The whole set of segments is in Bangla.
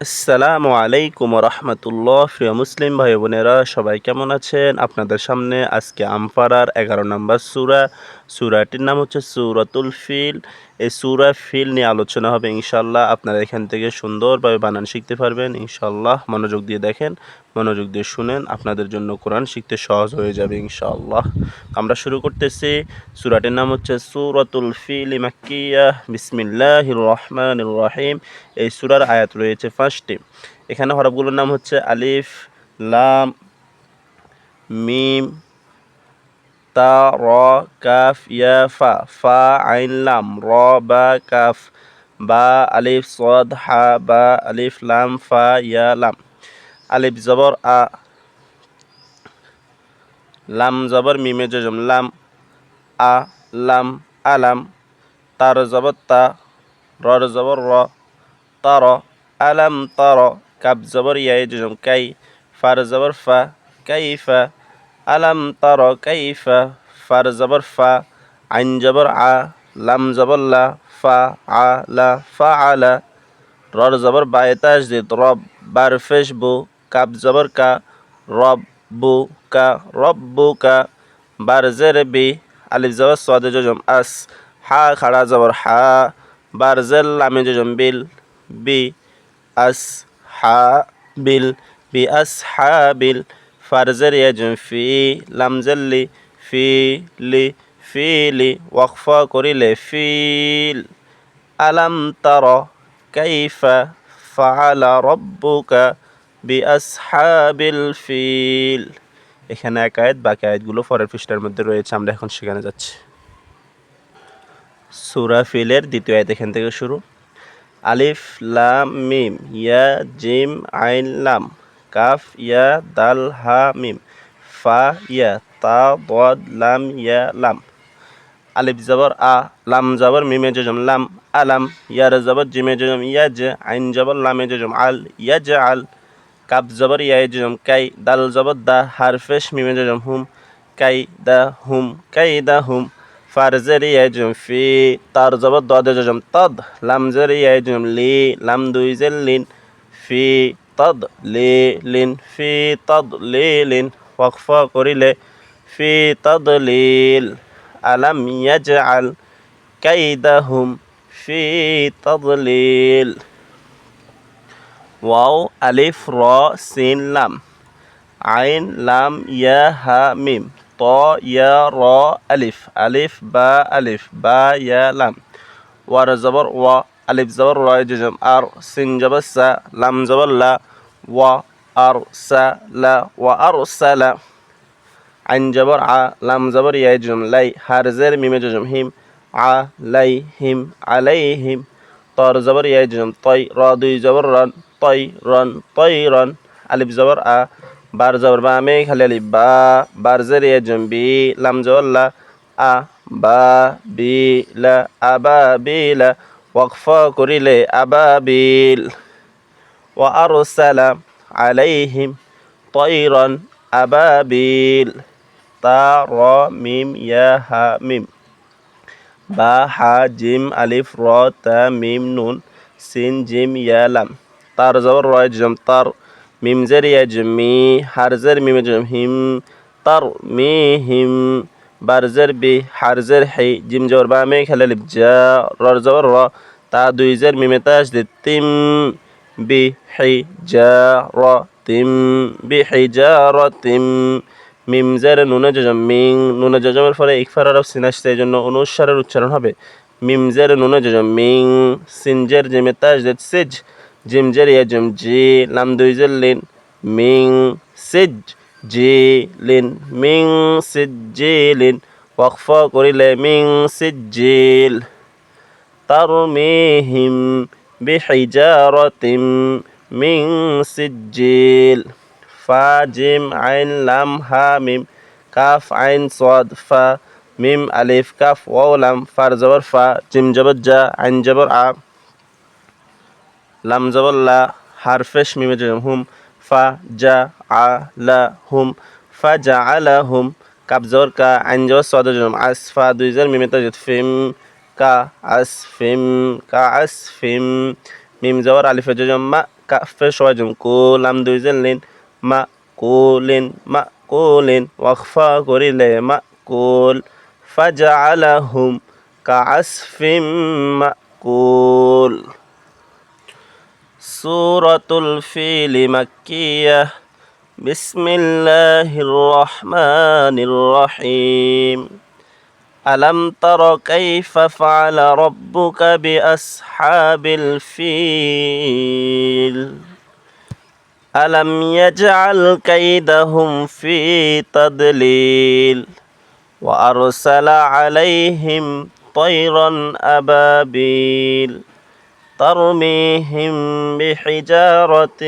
আসসালামু আলাইকুম রহমতুল্লাহ প্রিয় মুসলিম ভাই বোনেরা সবাই কেমন আছেন? আপনাদের সামনে আজকে আমপাড়ার এগারো নম্বর সুরা। সুরাটির নাম হচ্ছে সুরাতুল ফিল। এই সুরা ফিল নিয়ে আলোচনা হবে ইনশাল্লাহ আপনারা এখান থেকে সুন্দরভাবে বানান শিখতে পারবেন। ইনশাল্লাহ মনোযোগ দিয়ে দেখেন। মনোযোগ দিয়ে শুনেন। আপনাদের জন্য কোরআন শিখতে সহজ হয়ে যাবে ইনশাআল্লাহ। আমরা শুরু করতেছি। সুরাটির নাম হচ্ছে সুরাতুল ফিল মাক্কিয়া। বিসমিল্লাহ রহমান রহিম। এই সুরার আয়াত রয়েছে পাঁচটি। এখানে হরফগুলোর নাম হচ্ছে আলিফ, লাম, মিম, তা, র, কাফ, ইয়া, ফা। ফা, আইন, লাম। র, বা, কাফ। বা, আলিফ, সদ, হা, বা, আলিফ, লাম, ফা, ইয়া, লাম। আলিফ জবর, আ। লাম জবর, মিমে জজম, লাম, আ, লাম, আলাম। তার জবর, তা, রর জবর, র, তার, আলাম, তার। কাব জবর, ইয়াই জজম, কাই, ফার জবর, ফা কাইফা আলাম, তার কাইফা ফার জবর, ফা। আইন জবর, আ। লাম জবর, লা, ফা, আ, লা, ফা আলা রর জবর, বায়ে তাজদিদ, রব, বার ফেসবু কাব জবর কা, রব বু কা রব্বু কা, বার জের বি, আলিফ জবর, সদে জজম আস, হা, খাড়া জবর, হা, বার জেল লামে জজম বিল, বি, আস, হা, বিল, বি, আস, হা, বিল ফারজের ইয়াজম ফি লামজেল্লি ফি, লি ফিলি ওয়াকফা করিলে ফিল আলাম তার, কাইফা, ফাআলা রব্বুকা বিআসহাবিল ফিল। এখানে এক আয়াত, বাকি আয়াতগুলো পরের পৃষ্ঠার মধ্যে রয়েছে, আমরা এখন সেখানে যাচ্ছি। সূরা ফিলের দ্বিতীয় আয়াত এখান থেকে শুরু। আলিফ, লাম, মিম, ইয়া, জিম, আইন, লাম, কাফ, ইয়া, দাল, হা, মিম, ফা, ইয়া, তা, বদ, লাম, ইয়া, লাম। আলিফ জবর, আ, লাম জবর, মিমে জজম লাম আলাম ইয়ার জবর, জিমে জজম ইয়াজ আইন জবর, লামে জজম আল ইয়াজ আল কাব জবর ইয়াই জজম, কাই দাল জবর দা হারফেশ মিমে জজম হুম, কাই দা হুম, কাই দা হুম ফারজের ইয়াই জজম ফি, তার জবর দদে জজম তদ, লাম জের ইয়াই জজম লি, লাম দুই জের লিন ফি, তদ লি লিন ফি, তদ লি লিন, ওয়াকফা করিলে ফি, তদ লিল আলাম ইয়াজআল কাইদাহুম ফি তাদলিল ওয়াও, আলিফ, র, সিন, লাম। আইন, লাম, ইয়া, হা, মিম। ত, ইয়া, র, আলিফ। আলিফ, বা আলিফ। বা, ইয়া, লাম। ওয়ার জবর, ওয়া। আলিফ জবর, র জজম আর সিন জবর, সা। লাম জবর, লা। ওয়া, আর, সা, লা। ওয়া, আর সালা আইন জবর, আ। লাম জবর ইয়াই জুম। লাই হারজের মিমে জুম। হিম, আ, লাই, হিম আলাই হিম। তর জবর ইয়াই জুম। তই র, দুই জবর রন তৈ রন তৈ রন আলিফ জবর আ বার জবর বা আমি খালি আলিফ বা বার জরিয়া জম্বি লাম জল্লা আ বা বিলা আবা বিলা ওয়াকফ করিলে আবাবিল ওয়া আরসালা আলাইহিম তৈরন আবাবিল তা র মিম ইয়া হা মিম বা হা জিম আলিফ র তা মিম নুন সিন জিম ইয়া লাম তার জবর রয় জম, তার মিম জের ইয়া মি হারজের মিমে জম হিম, তার মি হিম বারজের বি হারজের হি জিম জবর বা মে খেলে লিপ যা রর জবর র, তা দুই জের মিমে দি তিম, বি হি যা র তিম, বি হি যা র তিম, মিম জের নুনে জজম মিং নুনে জজমের ফলে ইকফার আরব সিন আসছে, এই জন্য অনুসারের উচ্চারণ হবে। মিম জের নুনে জজম মিং সিনজের জিমে তাজ সিজ জিম জের ইয়াজম জি লাম দুই জের মিং সিজ জি লিন মিং সিজ জি লিন ওয়াকফ করিলে মিং সিজিল তারমিহিম বিহিজারাতিম মিং সিজিল ফা জিম আইন লাম হা মিম কাফ আইন সদ ফা মিম আলিফ কাফ ওয়াও লাম ফার জবর ফা জিম জবর আইন জবর আ লাম জবর লা হারফেশ মিমে হুম, ফা জা আ লা হুম, ফা জা আলা হুম, কাপ জবর কা, আইন জবর আস ফা দুই জের মিমে তাজিদ ফিম, কা আস ফিম, কা আস ফিম, মিম জবর আলিফে জম মা কাফে সবাইজন কুলাম দুইজন লিন, মা কুলিন মা কুলিন, ওয়াকফা করিলে মা কুল ফাজআলাহুম কাআসফিম سورة الفيل مكية. بسم الله الرحمن الرحيم. ألم تر كيف فعل ربك بأصحاب الفيل؟ ألم يجعل كيدهم في تضليل؟ وأرسل عليهم طيرا أبابيل. ترميهم بحجارة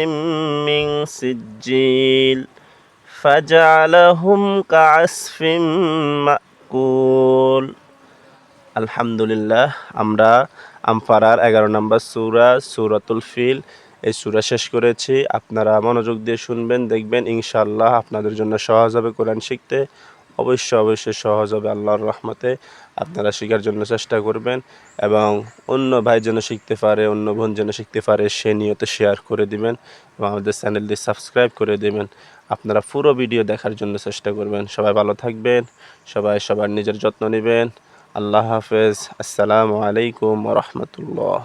من سجيل فجعلهم كعصف مأكول আলহামদুলিল্লাহ আমরা আমফারার এগারো নম্বর সুরা সুরাতুল ফিল এই সুরা শেষ করেছি আপনারা মনোযোগ দিয়ে শুনবেন দেখবেন ইনশাআল্লাহ আপনাদের জন্য সহজ হবে কোরআন শিখতে অবশ্যই অবশ্যই সহজ হবে আল্লাহর রহমতে। আপনারা শেখার জন্য চেষ্টা করবেন এবং অন্য ভাই যেন শিখতে পারে, অন্য বোন যেন শিখতে পারে, সে নিয়ত শেয়ার করে দিবেন এবং আমাদের চ্যানেলটি সাবস্ক্রাইব করে দিবেন। আপনারা পুরো ভিডিও দেখার জন্য চেষ্টা করবেন। সবাই ভালো থাকবেন, সবাই সবার নিজের যত্ন নেবেন। আল্লাহ হাফেজ। আসসালামু আলাইকুম রহমতুল্লাহ।